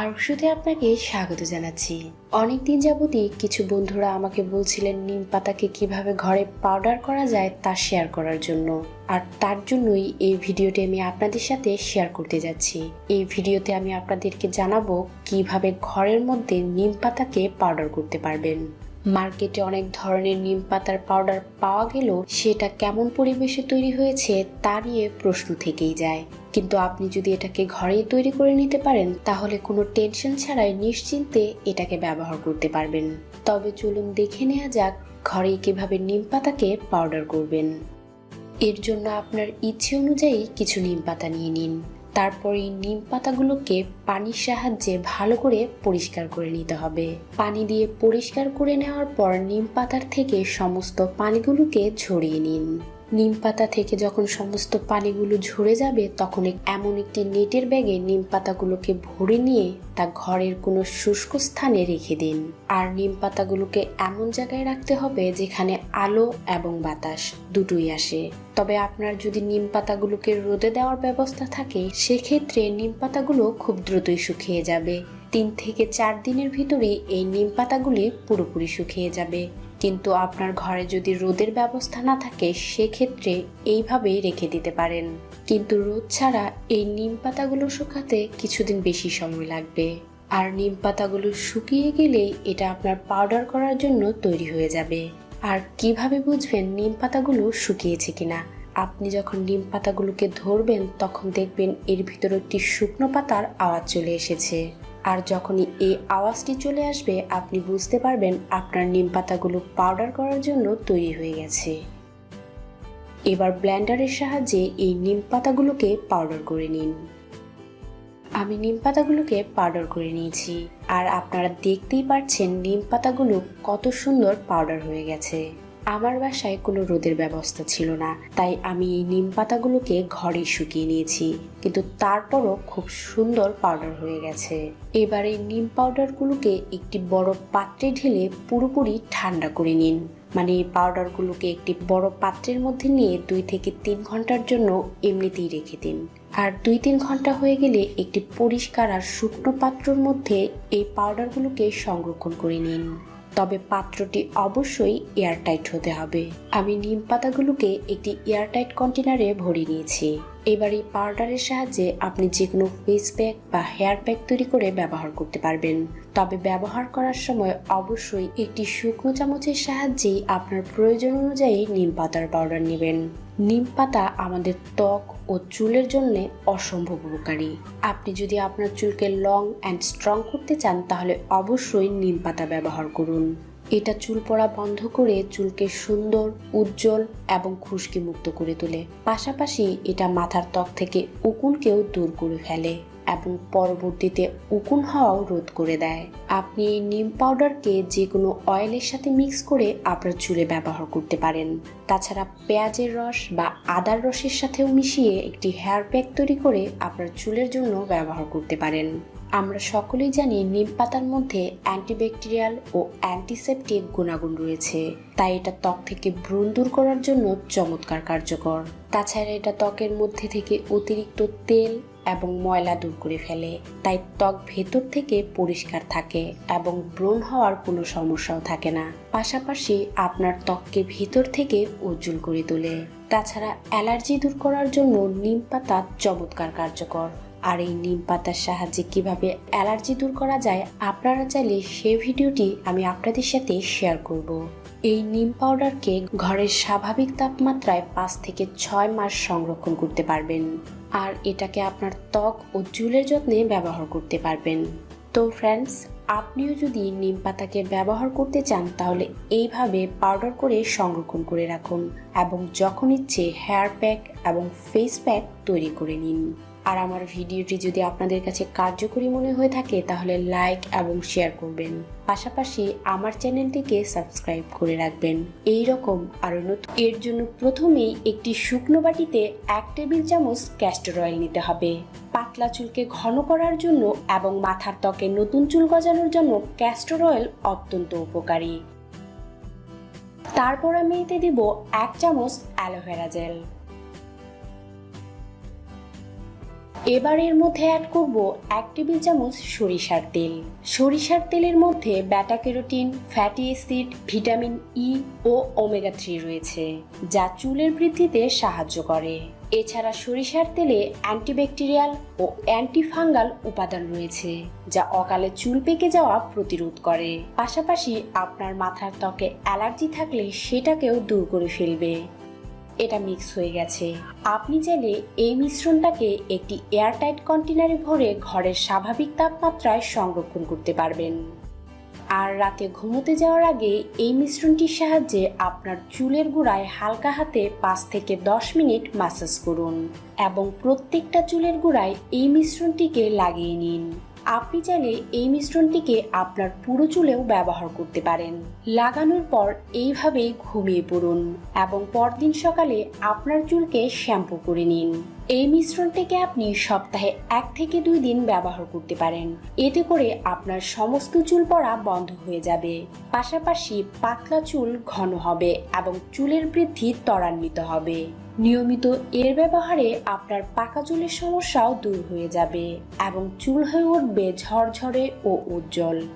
আরশুতে আপনাকে স্বাগত জানাচ্ছি। অনেকদিন যাবতই কিছু বন্ধুরা আমাকে বলছিলেন নিম পাতাকে কীভাবে ঘরে পাউডার করা যায় তা শেয়ার করার জন্য। আর তার জন্যই এই ভিডিওটি আমি আপনাদের সাথে শেয়ার করতে যাচ্ছি। এই ভিডিওতে আমি আপনাদেরকে জানাব কীভাবে ঘরের মধ্যে নিম পাতাকে পাউডার করতে পারবেন। মার্কেটে অনেক ধরনের নিম পাতার পাউডার পাওয়া গেলেও সেটা কেমন পরিবেশে তৈরি হয়েছে তা নিয়ে প্রশ্ন থেকেই যায়। কিন্তু আপনি যদি এটাকে ঘরেই তৈরি করে নিতে পারেন, তাহলে কোনো টেনশন ছাড়াই নিশ্চিন্তে এটাকে ব্যবহার করতে পারবেন। তবে চলুন দেখে নেওয়া যাক, ঘরেই কীভাবে নিম পাতাকে পাউডার করবেন। এর জন্য আপনার ইচ্ছে অনুযায়ী কিছু নিম পাতা নিয়ে নিন। তারপর এই নিম পাতাগুলোকে পানির সাহায্যে ভালো করে পরিষ্কার করে নিতে হবে। পানি দিয়ে পরিষ্কার করে নেওয়ার পর নিম পাতার থেকে সমস্ত পানিগুলোকে ঝরিয়ে নিন। নিম পাতা থেকে যখন সমস্ত পানিগুলো ঝরে যাবে, তখন এমন একটি নেটের ব্যাগে নিম পাতাগুলোকে ভরে নিয়ে তা ঘরের কোনো শুষ্ক স্থানে রেখে দিন। আর নিম পাতাগুলোকে এমন জায়গায় রাখতে হবে যেখানে আলো এবং বাতাস দুটোই আসে। তবে আপনার যদি নিম পাতাগুলোকে রোদে দেওয়ার ব্যবস্থা থাকে, সেক্ষেত্রে নিম পাতাগুলো খুব দ্রুতই শুকিয়ে যাবে। তিন থেকে চার দিনের ভিতরেই এই নিম পাতাগুলি পুরোপুরি শুকিয়ে যাবে। কিন্তু আপনার ঘরে যদি রোদের ব্যবস্থা না থাকে, সেক্ষেত্রে এইভাবেই রেখে দিতে পারেন। কিন্তু রোদ ছাড়া এই নিম পাতাগুলো শুকাতে কিছুদিন বেশি সময় লাগবে। আর নিম পাতাগুলো শুকিয়ে গেলেই এটা আপনার পাউডার করার জন্য তৈরি হয়ে যাবে। আর কীভাবে বুঝবেন নিম পাতাগুলো শুকিয়েছে কিনা? আপনি যখন নিম পাতাগুলোকে ধরবেন, তখন দেখবেন এর ভিতরে একটি শুকনো পাতার আওয়াজ চলে এসেছে। আর যখনই এই আওয়াজটি চলে আসবে, আপনি বুঝতে পারবেন আপনার নিম পাতাগুলো পাউডার করার জন্য তৈরি হয়ে গেছে। এবার ব্ল্যান্ডারের সাহায্যে এই নিম পাতাগুলোকে পাউডার করে নিন। আমি নিম পাতাগুলোকে পাউডার করে নিয়েছি, আর আপনারা দেখতেই পাচ্ছেন নিম পাতাগুলো কত সুন্দর পাউডার হয়ে গেছে। আমার বাসায় কোনো রোদের ব্যবস্থা ছিল না। তাই আমি এই নিম পাতাগুলোকে ঘরে শুকিয়ে নিয়েছি। কিন্তু তারপরও খুব সুন্দর পাউডার হয়ে গেছে। এবার এই নিম পাউডারগুলোকে একটি বড় পাত্রে ঢেলে পুরোপুরি ঠান্ডা করে নিন। মানে এই পাউডারগুলোকে একটি বড় পাত্রের মধ্যে নিয়ে দুই থেকে তিন ঘণ্টার জন্য এমনিতেই রেখে দিন। আর দুই তিন ঘণ্টা হয়ে গেলে একটি পরিষ্কার আর শুকনো পাত্রর মধ্যে এই পাউডারগুলোকে সংরক্ষণ করে নিন। তবে পাত্রটি অবশ্যই এয়ারটাইট হতে হবে। আমি নিম পাতাগুলোকে একটি এয়ারটাইট কন্টেনারে ভরে নিয়েছি। এবার এই পাউডারের সাহায্যে আপনি যে কোনো ফেস প্যাক বা হেয়ার প্যাক তৈরি করে ব্যবহার করতে পারবেন। তবে ব্যবহার করার সময় অবশ্যই একটি শুকনো চামচের সাহায্যেই আপনার প্রয়োজন অনুযায়ী নিম পাতার পাউডার নেবেন। নিম পাতা আমাদের ত্বক ও চুলের জন্য অসম্ভব উপকারী। আপনি যদি আপনার চুলকে লং অ্যান্ড স্ট্রং করতে চান, তাহলে অবশ্যই নিম পাতা ব্যবহার করুন। এটা চুল পড়া বন্ধ করে চুলকে সুন্দর, উজ্জ্বল এবং খুশকি মুক্ত করে তোলে। পাশাপাশি এটা মাথার ত্বক থেকে উকুলকেও দূর করে ফেলে। এবং পরবর্তীতে উকুন হওয়াও রোধ করে দেয়। আপনি নিম পাউডারকে যে কোনো অয়েলের সাথে মিক্স করে আপনার চুলে ব্যবহার করতে পারেন। তাছাড়া পেঁয়াজের রস বা আদার রসের সাথেও মিশিয়ে একটি হেয়ার প্যাক তৈরি করে আপনার চুলের জন্য ব্যবহার করতে পারেন। আমরা সকলেই জানি নিম পাতার মধ্যে অ্যান্টিব্যাকটেরিয়াল ও অ্যান্টিসেপটিক গুণাগুণ রয়েছে। তাই এটা ত্বক থেকে ব্রণ দূর করার জন্য চমৎকার কার্যকর। তাছাড়া এটা ত্বকের মধ্যে থেকে অতিরিক্ত তেল এবং ময়লা দূর করে ফেলে। তাই ত্বক ভেতর থেকে পরিষ্কার থাকে এবং ব্রণ হওয়ার কোনো সমস্যাও থাকে না। পাশাপাশি আপনার ত্বককে ভেতর থেকে উজ্জ্বল করে তোলে। তাছাড়া অ্যালার্জি দূর করার জন্য নিম পাতা চমৎকার কার্যকর। আর এই নিম পাতার সাহায্যে কীভাবে অ্যালার্জি দূর করা যায় আপনারা চাইলে সেই ভিডিওটি আমি আপনাদের সাথে শেয়ার করব। এই নিম পাউডারকে ঘরের স্বাভাবিক তাপমাত্রায় পাঁচ থেকে ছয় মাস সংরক্ষণ করতে পারবেন। আর এটাকে আপনার ত্বক ও চুলের যত্নে ব্যবহার করতে পারবেন। তো ফ্রেন্ডস আপনিও যদি নিম পাতাকে ব্যবহার করতে চান, তাহলে এইভাবে পাউডার করে সংরক্ষণ করে রাখুন এবং যখন ইচ্ছে হেয়ার প্যাক এবং ফেস প্যাক তৈরি করে নিন। আর আমার ভিডিওটি যদি আপনাদের কাছে কার্যকরী মনে হয়ে থাকে, তাহলে লাইক এবং শেয়ার করবেন। পাশাপাশি আমার চ্যানেলটিকে সাবস্ক্রাইব করে রাখবেন। এই রকম আরও নতুন এর জন্য প্রথমেই একটি শুকনো বাটিতে এক টেবিল চামচ ক্যাস্টর অয়েল নিতে হবে। পাতলা চুলকে ঘন করার জন্য এবং মাথার ত্বকে নতুন চুল গজানোর জন্য ক্যাস্টর অয়েল অত্যন্ত উপকারী। তারপর আমি এতে দেব এক চামচ অ্যালোভেরা জেল এবার এর মধ্যে অ্যাড করব এক টেবিল চামচ সরিষার তেল। সরিষার তেলের মধ্যে beta carotene fatty acid vitamin E ও ওমেগা থ্রি রয়েছে, যা চুলের বৃদ্ধিতে সাহায্য করে। এছাড়া সরিষার তেলে অ্যান্টিব্যাকটেরিয়াল ও অ্যান্টিফাঙ্গাল উপাদান রয়েছে, যা অকালে চুল পেকে যাওয়া প্রতিরোধ করে। পাশাপাশি আপনার মাথার ত্বকে অ্যালার্জি থাকলে সেটাকেও দূর করে ফেলবে। এটা মিক্স হয়ে গেছে। আপনি চাইলে এই মিশ্রণটাকে একটি এয়ারটাইট কন্টেনারে ভরে ঘরের স্বাভাবিক তাপমাত্রায় সংরক্ষণ করতে পারবেন। আর রাতে ঘুমোতে যাওয়ার আগে এই মিশ্রণটির সাহায্যে আপনার চুলের গোড়ায় হালকা হাতে পাঁচ থেকে দশ মিনিট মাসাজ করুন এবং প্রত্যেকটা চুলের গোড়ায় এই মিশ্রণটিকে লাগিয়ে নিন। আপনি চাইলে এই মিশ্রণটিকে আপনার পুরো চুলেও ব্যবহার করতে পারেন। লাগানোর পর এইভাবে ঘুমিয়ে পড়ুন এবং পরদিন সকালে আপনার চুলকে শ্যাম্পু করে নিন। এই মিশ্রণটিকে আপনি সপ্তাহে এক থেকে দুই দিন ব্যবহার করতে পারেন। এতে করে আপনার সমস্ত চুল পড়া বন্ধ হয়ে যাবে। পাশাপাশি পাতলা চুল ঘন হবে এবং চুলের বৃদ্ধি ত্বরান্বিত হবে। নিয়মিত এর ব্যবহারে আপনার পাকা চুলের সমস্যাও দূর হয়ে যাবে এবং চুল হয়ে উঠবে ঝরঝরে ও উজ্জ্বল।